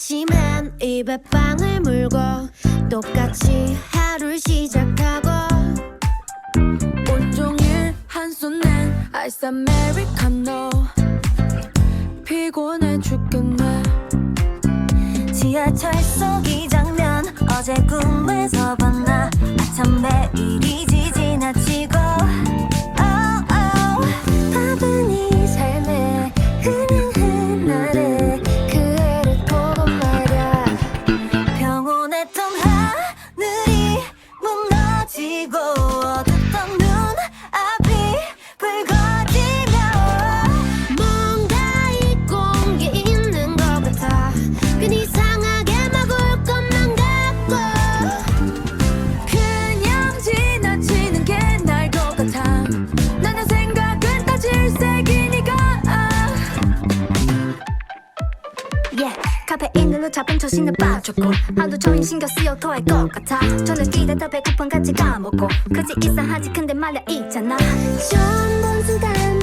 아침엔 입에 빵을 물고 똑같이 하루를 시작하고 온종일 한 손엔 아이스 아메리카노 피곤해 죽겠네. 지하철 속 이 장면 어제 꿈에서 봤나? 아참 매일이 잡은 초신을 빠졌고 하루 종일 신경 쓰여 더할 것 같아. 저녁 일하다 배고픈 같이 까먹고 그지 이상하지. 근데 말야 있잖아. 뭐랄까 그립다가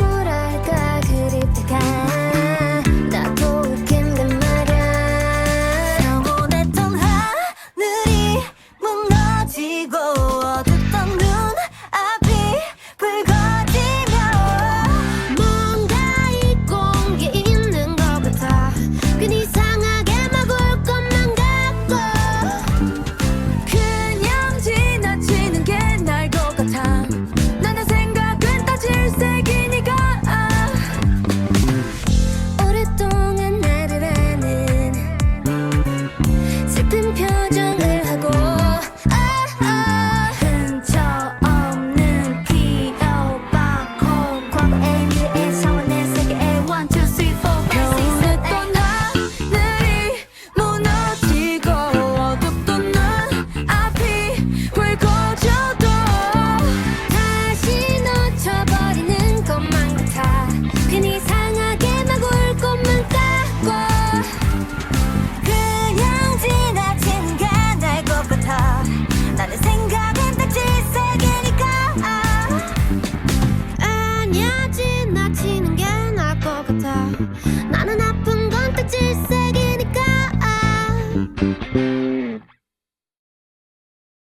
dnia, dzień na dzień.